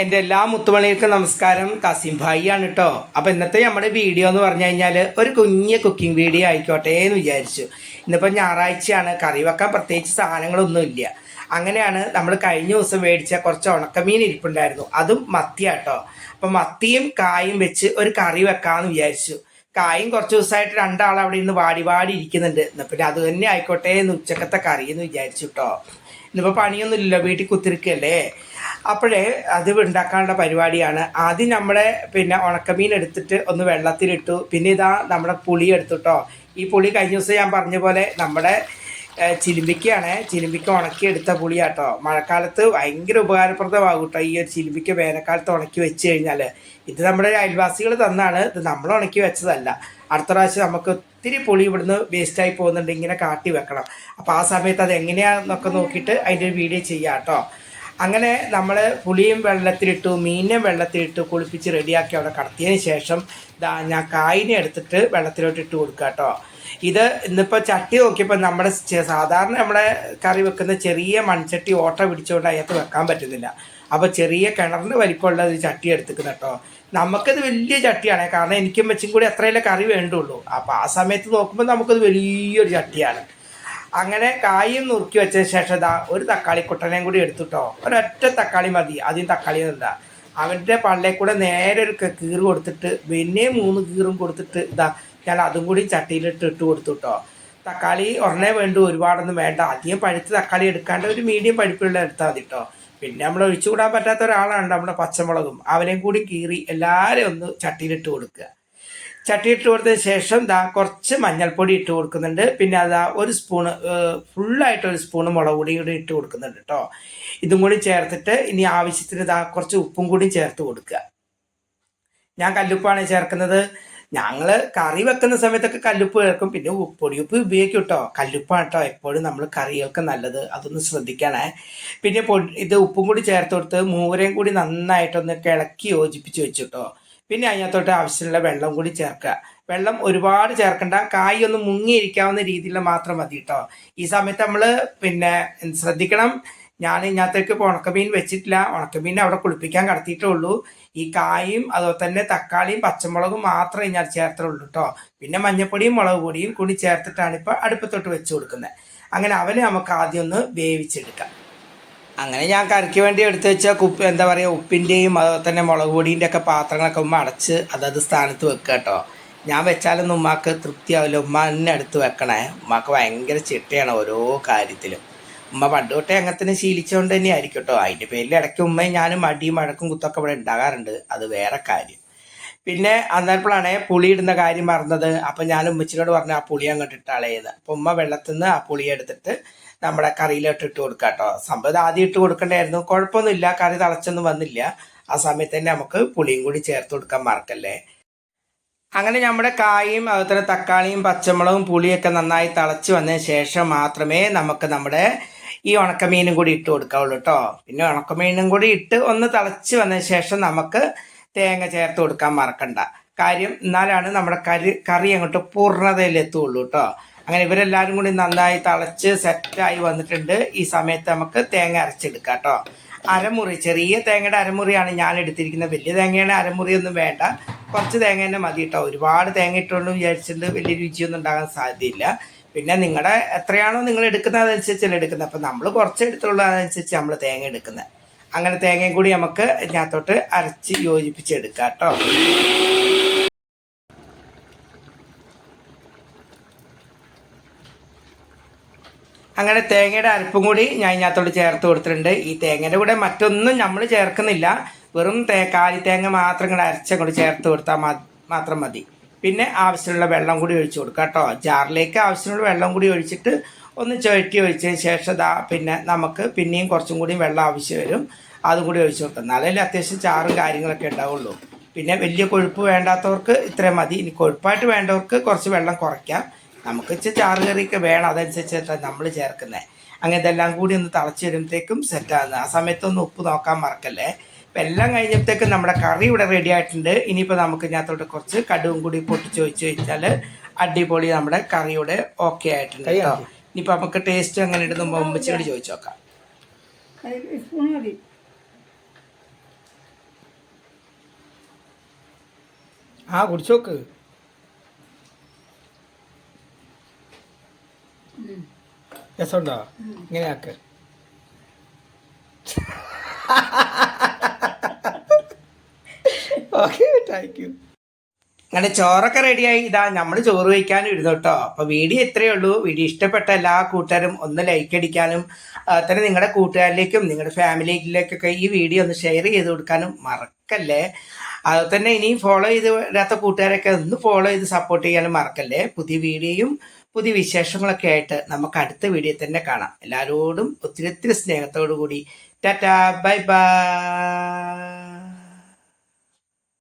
എന്റെ എല്ലാ മുത്തുമണികൾക്കും നമസ്കാരം. കാസിം ആണ് കേട്ടോ അപ്പോൾ ഇന്നത്തെ നമ്മുടെ വീഡിയോ എന്ന് പറഞ്ഞു കഴിഞ്ഞാൽ ഒരു കുഞ്ഞ് കുക്കിംഗ് വീഡിയോ ആയിക്കോട്ടെ എന്ന് വിചാരിച്ചു. ഇന്നിപ്പോൾ ഞായറാഴ്ചയാണ്. കറി വെക്കാൻ പ്രത്യേകിച്ച് സാധനങ്ങളൊന്നുമില്ല. അങ്ങനെയാണ് നമ്മൾ കഴിഞ്ഞ ദിവസം മേടിച്ച കുറച്ച് ഉണക്കമീൻ ഇരിപ്പുണ്ടായിരുന്നു. അതും മത്തിയാട്ടോ അപ്പം മത്തിയും കായും വെച്ച് ഒരു കറി വെക്കാമെന്ന് വിചാരിച്ചു. കായും കുറച്ച് ദിവസമായിട്ട് രണ്ടാൾ അവിടെ ഇരുന്ന് വാടി വാടി ഇരിക്കുന്നുണ്ട്. എന്നാ പിന്നെ അത് തന്നെ ആയിക്കോട്ടെ എന്ന് ഉച്ചക്കത്തെ കറി എന്ന് വിചാരിച്ചു കേട്ടോ ഇന്നിപ്പോൾ പണിയൊന്നും ഇല്ലല്ലോ വീട്ടിൽ കുത്തിരിക്കല്ലേ? അപ്പോഴേ അത് ഉണ്ടാക്കാനുള്ള പരിപാടിയാണ്. ആദ്യം നമ്മുടെ പിന്നെ ഉണക്കമീൻ എടുത്തിട്ട് ഒന്ന് വെള്ളത്തിലിട്ടു. പിന്നെ ഇതാ നമ്മുടെ പുളി എടുത്തുട്ടോ ഈ പുളി കഴിഞ്ഞ ദിവസം ഞാൻ പറഞ്ഞ പോലെ നമ്മുടെ ചിലിമ്പിക്കയാണ് ചിലിമ്പിക്ക ഉണക്കി എടുത്ത പുളിയാട്ടോ. മഴക്കാലത്ത് ഭയങ്കര ഉപകാരപ്രദമാകും കേട്ടോ ഈ ഒരു ചിലിമ്പിക്ക വേനൽക്കാലത്ത് ഉണക്കി വെച്ച് കഴിഞ്ഞാൽ ഇത് നമ്മുടെ അയൽവാസികൾ തന്നാണ്. ഇത് നമ്മൾ ഉണക്കി വെച്ചതല്ല. അടുത്ത പ്രാവശ്യം നമുക്ക് ഒത്തിരി പുളി ഇവിടുന്ന് വേസ്റ്റായി പോകുന്നുണ്ട്. ഇങ്ങനെ കാട്ടി വെക്കണം. അപ്പോൾ ആ സമയത്ത് അത് എങ്ങനെയാണെന്നൊക്കെ നോക്കിയിട്ട് അതിന്റെ ഒരു വീഡിയോ ചെയ്യാം കേട്ടോ. അങ്ങനെ നമ്മൾ പുളിയും വെള്ളത്തിലിട്ടു മീനും വെള്ളത്തിലിട്ട് കുളിപ്പിച്ച് റെഡിയാക്കി അവിടെ കടത്തിയതിന് ശേഷം ദാ ഞാൻ കായിനെ എടുത്തിട്ട് വെള്ളത്തിലോട്ട് ഇട്ട് കൊടുക്കുക കേട്ടോ ഇത് ഇന്നിപ്പോൾ ചട്ടി നോക്കിയപ്പോൾ നമ്മുടെ സാധാരണ നമ്മുടെ കറി വെക്കുന്ന ചെറിയ മൺചട്ടി ഓട്ട പിടിച്ചുകൊണ്ട് അതിനകത്ത് വെക്കാൻ പറ്റുന്നില്ല. അപ്പോൾ ചെറിയ കിണറിന് വലിപ്പമുള്ള ഒരു ചട്ടി എടുത്തിക്കുന്ന കേട്ടോ നമുക്കത് വലിയ ചട്ടിയാണ്. കാരണം എനിക്കും വെച്ചും കൂടി അത്രയല്ലേ കറി വേണ്ടുള്ളൂ. അപ്പോൾ ആ സമയത്ത് നോക്കുമ്പോൾ നമുക്കത് വലിയൊരു ചട്ടിയാണ്. അങ്ങനെ കായും നുറുക്കി വെച്ച ശേഷം ഇതാ ഒരു തക്കാളി കുട്ടനെയും കൂടി എടുത്തുട്ടോ. ഒരൊറ്റ തക്കാളി മതി. ആദ്യം തക്കാളി എന്താ അവന്റെ പള്ളിയിൽ കൂടെ നേരെ ഒരു കീറ് കൊടുത്തിട്ട് പിന്നെ മൂന്ന് കീറും കൊടുത്തിട്ട് ഇതാ ഞാൻ അതും കൂടി ചട്ടിയിലിട്ട് ഇട്ട് കൊടുത്തു കേട്ടോ തക്കാളി ഉടനെ വേണ്ടു ഒരുപാടൊന്നും വേണ്ട. അധികം പഴുത്ത് തക്കാളി എടുക്കാണ്ട് ഒരു മീഡിയം പഴുപ്പുള്ള എടുത്താൽ മതി കേട്ടോ പിന്നെ നമ്മൾ ഒഴിച്ചുകൂടാൻ പറ്റാത്ത ഒരാളാണ് നമ്മുടെ പച്ചമുളകും. അവനെയും കൂടി കീറി എല്ലാവരെയും ഒന്ന് ചട്ടിയിലിട്ട് കൊടുക്കുക. ചട്ടി ഇട്ട് കൊടുത്തതിന് ശേഷം ദാ കുറച്ച് മഞ്ഞൾപ്പൊടി ഇട്ട് കൊടുക്കുന്നുണ്ട്. പിന്നെ അതാ ഒരു സ്പൂണ് ഫുള്ളായിട്ട് ഒരു സ്പൂണ് മുളക് പൊടി കൂടി ഇട്ട് കൊടുക്കുന്നുണ്ട് കേട്ടോ ഇതും കൂടി ചേർത്തിട്ട് ഇനി ആവശ്യത്തിന് ദാ കുറച്ച് ഉപ്പും കൂടി ചേർത്ത് കൊടുക്കുക. ഞാൻ കല്ലുപ്പാണ് ചേർക്കുന്നത്. ഞങ്ങൾ കറി വെക്കുന്ന സമയത്തൊക്കെ കല്ലുപ്പ് ചേർക്കും. പിന്നെ പൊടിയുപ്പ് ഉപയോഗിക്കും കേട്ടോ കല്ലുപ്പാണ് കേട്ടോ എപ്പോഴും നമ്മൾ കറികൾക്ക് നല്ലത്. അതൊന്ന് ശ്രദ്ധിക്കണേ. പിന്നെ പൊടി ഇത് ഉപ്പും കൂടി ചേർത്ത് കൊടുത്ത് മൂരയും കൂടി നന്നായിട്ടൊന്ന് കിളക്കി യോജിപ്പിച്ച് വെച്ചു കേട്ടോ പിന്നെ അതിനകത്തോട്ട് ആവശ്യമുള്ള വെള്ളം കൂടി ചേർക്കുക. വെള്ളം ഒരുപാട് ചേർക്കണ്ട. കായ് ഒന്ന് മുങ്ങിയിരിക്കാവുന്ന രീതിയിൽ മാത്രം മതി കേട്ടോ ഈ സമയത്ത് നമ്മൾ പിന്നെ ശ്രദ്ധിക്കണം. ഞാൻ ഇതിനകത്തേക്ക് ഇപ്പോൾ ഉണക്കമീൻ വെച്ചിട്ടില്ല. ഉണക്കമീൻ അവിടെ കുളിപ്പിക്കാൻ കടത്തിയിട്ടേ ഉള്ളൂ ഈ കായും അതുപോലെ തന്നെ തക്കാളിയും പച്ചമുളകും മാത്രമേ ഞാൻ ചേർത്തിട്ടുള്ളൂ കേട്ടോ പിന്നെ മഞ്ഞപ്പൊടിയും മുളക് പൊടിയും കൂടി ചേർത്തിട്ടാണ് ഇപ്പോൾ അടുപ്പത്തോട്ട് വെച്ച് കൊടുക്കുന്നത്. അങ്ങനെ അവനെ നമുക്ക് ആദ്യം ഒന്ന് വേവിച്ചെടുക്കാം. അങ്ങനെ ഞാൻ കറിക്ക് വേണ്ടി എടുത്തു വെച്ച കുപ്പി എന്താ പറയുക ഉപ്പിന്റെയും അതുപോലെ തന്നെ മുളക് പൊടിന്റെ ഒക്കെ പാത്രങ്ങളൊക്കെ ഉമ്മ അടച്ച് അതത് സ്ഥാനത്ത് വെക്കുക കേട്ടോ. ഞാൻ വെച്ചാലൊന്നും ഉമ്മാക്ക് തൃപ്തിയാവില്ല. ഉമ്മ എന്നെ എടുത്ത് വെക്കണേ. ഉമ്മാക്ക് ഭയങ്കര ചിട്ടയാണ് ഓരോ കാര്യത്തിലും. ഉമ്മ പണ്ട് തൊട്ടേ അങ്ങനെ തന്നെ ശീലിച്ചുകൊണ്ട് തന്നെ ആയിരിക്കും കേട്ടോ. അതിന്റെ പേരിൽ ഇടയ്ക്ക് ഉമ്മയും ഞാനും മടിയും മഴക്കും കുത്തൊക്കെ ഇവിടെ ഉണ്ടാകാറുണ്ട്. അത് വേറെ കാര്യം. പിന്നെ അന്നപ്പോഴാണ് പുളി ഇടുന്ന കാര്യം മറന്നത്. അപ്പം ഞാൻ ഉമ്മച്ചിനോട് പറഞ്ഞു ആ പുളി അങ്ങോട്ട് ഇട്ടാളേന്ന് അപ്പം ഉമ്മ വെള്ളത്തിൽ നിന്ന് ആ പുളി എടുത്തിട്ട് നമ്മുടെ കറിയിലോട്ട് ഇട്ട് കൊടുക്കുക കേട്ടോ സംഭവം ആദ്യം ഇട്ട് കൊടുക്കണ്ടായിരുന്നു. കുഴപ്പമൊന്നുമില്ല. കറി തിളച്ചൊന്നും വന്നില്ല. ആ സമയത്ത് തന്നെ നമുക്ക് പുളിയും കൂടി ചേർത്ത് കൊടുക്കാൻ മറക്കല്ലേ. അങ്ങനെ നമ്മുടെ കായും അതുപോലെ തക്കാളിയും പച്ചമുളകും പുളിയൊക്കെ നന്നായി തിളച്ച് വന്നതിന് ശേഷം മാത്രമേ നമുക്ക് നമ്മുടെ ഈ ഉണക്കമീനും കൂടി ഇട്ട് കൊടുക്കാവുള്ളൂ കേട്ടോ പിന്നെ ഉണക്കമീനും കൂടി ഇട്ട് ഒന്ന് തിളച്ച് വന്നതിന് ശേഷം നമുക്ക് തേങ്ങ ചേർത്ത് കൊടുക്കാൻ മറക്കണ്ട. കാര്യം എന്നാലാണ് നമ്മുടെ കറി കറി അങ്ങോട്ട് പൂർണതയിൽ എത്തുള്ളൂ കേട്ടോ അങ്ങനെ ഇവരെല്ലാവരും കൂടി നന്നായി തിളച്ച് സെറ്റായി വന്നിട്ടുണ്ട്. ഈ സമയത്ത് നമുക്ക് തേങ്ങ അരച്ചെടുക്കാം കേട്ടോ അരമുറി ചെറിയ തേങ്ങയുടെ അരമുറിയാണ് ഞാൻ എടുത്തിരിക്കുന്നത്. വലിയ തേങ്ങയുടെ അരമുറിയൊന്നും വേണ്ട. കുറച്ച് തേങ്ങ തന്നെ മതി കേട്ടോ ഒരുപാട് തേങ്ങ ഇട്ടുകൊണ്ട് വിചാരിച്ചിട്ട് വലിയ രുചിയൊന്നും ഉണ്ടാകാൻ സാധ്യതയില്ല. പിന്നെ നിങ്ങളുടെ എത്രയാണോ നിങ്ങൾ എടുക്കുന്നത് അതനുസരിച്ചല്ലേ എടുക്കുന്നത്. അപ്പം നമ്മൾ കുറച്ച് എടുത്തുള്ളൂ അതനുസരിച്ച് നമ്മൾ തേങ്ങ എടുക്കുന്നത്. അങ്ങനെ തേങ്ങയും കൂടി നമുക്ക് ഇതിനകത്തോട്ട് അരച്ച് യോജിപ്പിച്ചെടുക്കാം കേട്ടോ അങ്ങനെ തേങ്ങയുടെ അരപ്പും കൂടി ഞാൻ ഇതിനകത്തോട് ചേർത്ത് കൊടുത്തിട്ടുണ്ട്. ഈ തേങ്ങയുടെ കൂടെ മറ്റൊന്നും നമ്മൾ ചേർക്കുന്നില്ല. വെറും തേ കാലി തേങ്ങ മാത്രം കൂടെ അരച്ചങ്ങോട്ട് ചേർത്ത് കൊടുത്താൽ മാത്രം മതി. പിന്നെ ആവശ്യമുള്ള വെള്ളം കൂടി ഒഴിച്ചു കൊടുക്കുക കേട്ടോ ജാറിലേക്ക് ആവശ്യമുള്ള വെള്ളം കൂടി ഒഴിച്ചിട്ട് ഒന്ന് ചുഴറ്റി ഒഴിച്ചതിന് ശേഷം ദാ പിന്നെ നമുക്ക് പിന്നെയും കുറച്ചും കൂടി വെള്ളം ആവശ്യം വരും. അതും കൂടി ഒഴിച്ചു കൊടുക്കാം. എന്നാലേ അത്യാവശ്യം ചാറും കാര്യങ്ങളൊക്കെ ഉണ്ടാവുള്ളൂ. പിന്നെ വലിയ കൊഴുപ്പ് വേണ്ടാത്തവർക്ക് ഇത്രയും മതി. ഇനി കൊഴുപ്പായിട്ട് വേണ്ടവർക്ക് കുറച്ച് വെള്ളം കുറയ്ക്കാം. നമുക്ക് ഇച്ചിരി ചാറ് കറിയൊക്കെ വേണം. അതനുസരിച്ചിട്ടാണ് നമ്മൾ ചേർക്കുന്നത് അങ്ങനെ ഇതെല്ലാം കൂടി ഒന്ന് തിളച്ച് വരുമ്പോഴത്തേക്കും സെറ്റാകുന്നത് ആ സമയത്തൊന്ന് ഉപ്പ് നോക്കാൻ മറക്കല്ലേ? അപ്പം എല്ലാം കഴിഞ്ഞപ്പോഴത്തേക്കും നമ്മുടെ കറി ഇവിടെ റെഡി ആയിട്ടുണ്ട്. ഇനിയിപ്പോൾ നമുക്ക് ഇതിനകത്തോട്ട് കുറച്ച് കടുവും കൂടി പൊട്ടിച്ച് വെച്ച് കഴിഞ്ഞാൽ അടിപൊളി നമ്മുടെ കറിയുടെ ഓക്കെ ആയിട്ടുണ്ട് കേട്ടോ. ഇനിയിപ്പോൾ നമുക്ക് ടേസ്റ്റ് അങ്ങനെ ഇടുന്ന മുമ്പച്ചിനോട് ചോദിച്ചു നോക്കാം ആ കുടിച്ചു നോക്ക് രസമുണ്ടോ? ഇങ്ങനെയാക്ക് ഓക്കെ താങ്ക് യു അങ്ങനെ ചോറൊക്കെ റെഡിയായി. ഇതാ നമ്മൾ ചോറ് വയ്ക്കാനും ഇരുന്നു കേട്ടോ. അപ്പൊ വീഡിയോ ഇത്രയേ ഉള്ളൂ. വീഡിയോ ഇഷ്ടപ്പെട്ട എല്ലാ കൂട്ടുകാരും ഒന്ന് ലൈക്ക് അടിക്കാനും തന്നെ നിങ്ങളുടെ കൂട്ടുകാരിലേക്കും നിങ്ങളുടെ ഫാമിലിയിലേക്കൊക്കെ ഈ വീഡിയോ ഒന്ന് ഷെയർ ചെയ്ത് കൊടുക്കാനും മറക്കല്ലേ? അത് തന്നെ ഇനി ഫോളോ ചെയ്ത് വരാത്ത കൂട്ടുകാരൊക്കെ ഒന്ന് ഫോളോ ചെയ്ത് സപ്പോർട്ട് ചെയ്യാനും മറക്കല്ലേ? പുതിയ വീഡിയോയും പുതിയ വിശേഷങ്ങളൊക്കെ ആയിട്ട് നമുക്ക് അടുത്ത വീഡിയോ തന്നെ കാണാം. എല്ലാവരോടും ഒത്തിരി ഒത്തിരി സ്നേഹത്തോടു കൂടി ടാറ്റാ ബൈ ബൈ.